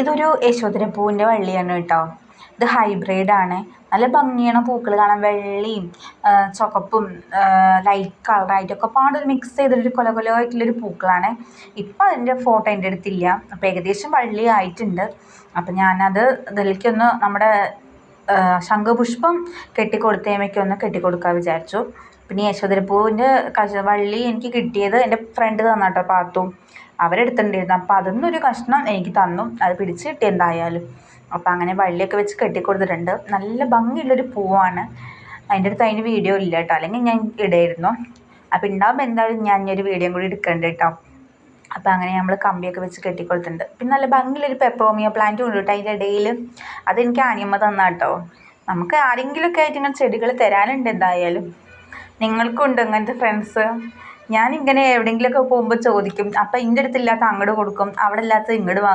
ഇതൊരു യശോധര പൂവിന്റെ വള്ളിയാണ് കേട്ടോ. ഇത് ഹൈബ്രിഡ് ആണ്. നല്ല ഭംഗിയാണ് പൂക്കൾ കാണാൻ. വെള്ളയും ചുവപ്പും ലൈറ്റ് കളറായിട്ടൊക്കെ പാടൊരു മിക്സ് ചെയ്തിട്ടൊരു കൊല കൊല ആയിട്ടുള്ളൊരു പൂക്കളാണ്. ഇപ്പം അതിന്റെ ഫോട്ടോ എന്റെ അടുത്തില്ല. അപ്പം ഏകദേശം വള്ളി ആയിട്ടുണ്ട്. അപ്പം ഞാനത് ഇതിലേക്കൊന്ന് നമ്മുടെ ശംഖുപുഷ്പം കെട്ടിക്കൊടുത്തേമയ്ക്കൊന്ന് കെട്ടിക്കൊടുക്കാൻ വിചാരിച്ചു. പിന്നെ യശോധരപ്പൂവിന്റെ കഷ വള്ളി എനിക്ക് കിട്ടിയത് എന്റെ ഫ്രണ്ട് തന്ന കേട്ടോ പാത്തു. അവരെടുത്തിട്ടുണ്ടായിരുന്നു. അപ്പോൾ അതിൽ നിന്നൊരു കഷ്ണം എനിക്ക് തന്നു. അത് പിടിച്ച് കിട്ടി എന്തായാലും. അപ്പോൾ അങ്ങനെ വള്ളിയൊക്കെ വെച്ച് കെട്ടിക്കൊടുത്തിട്ടുണ്ട്. നല്ല ഭംഗിയുള്ളൊരു പൂവാണ്. അതിന്റെ അടുത്ത് അതിന് വീഡിയോ ഇല്ല കേട്ടോ അല്ലെങ്കിൽ ഞാൻ ഇടായിരുന്നു അപ്പോൾ ഉണ്ടാകുമ്പോൾ എന്തായാലും ഞാൻ ഒരു വീഡിയോ കൂടി എടുക്കേണ്ട കേട്ടോ അപ്പോൾ അങ്ങനെ നമ്മൾ കമ്പിയൊക്കെ വെച്ച് കെട്ടിക്കൊടുത്തിട്ടുണ്ട്. പിന്നെ നല്ല ഭംഗിയുള്ളൊരു പെപ്രോമിയ പ്ലാന്റ് ഉണ്ട് കേട്ടോ അതിന്റെ ഇടയിൽ അതെനിക്ക് ആനിയമ്മ തന്ന കേട്ടോ നമുക്ക് ആരെങ്കിലുമൊക്കെ ആയിട്ട് ഇങ്ങനെ ചെടികൾ തരാനുണ്ട് എന്തായാലും. നിങ്ങൾക്കും ഉണ്ട് ഇങ്ങനത്തെ ഫ്രണ്ട്സ് ഞാനിങ്ങനെ എവിടെയെങ്കിലുമൊക്കെ പോകുമ്പോൾ ചോദിക്കും അപ്പോൾ എന്റെ അടുത്തില്ലാത്ത അങ്ങോട്ട് കൊടുക്കും അവിടെ ഇല്ലാത്തത് ഇങ്ങോട്ട് വാങ്ങും.